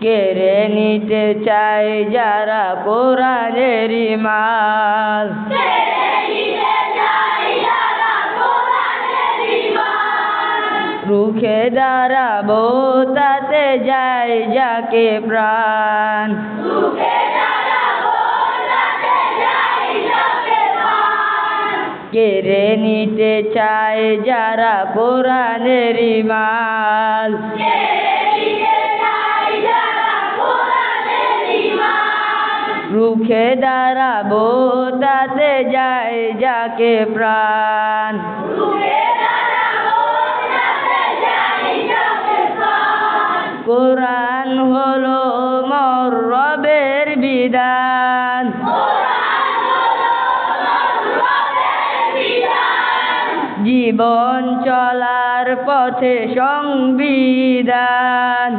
কেড়ে নিতে চায় যারা কোরআনেরই মাল রুখে দাঁড়াবো তাতে যায় যাকে প্রাণ। কেড়ে নিতে চায় যারা কোরআনেরই মাল রুখে দাঁড়াবো, তাতে যায় যাকে প্রাণ। কোরআন হলো মর রবের বিধান। জীবন চলার পথে সংবিধান।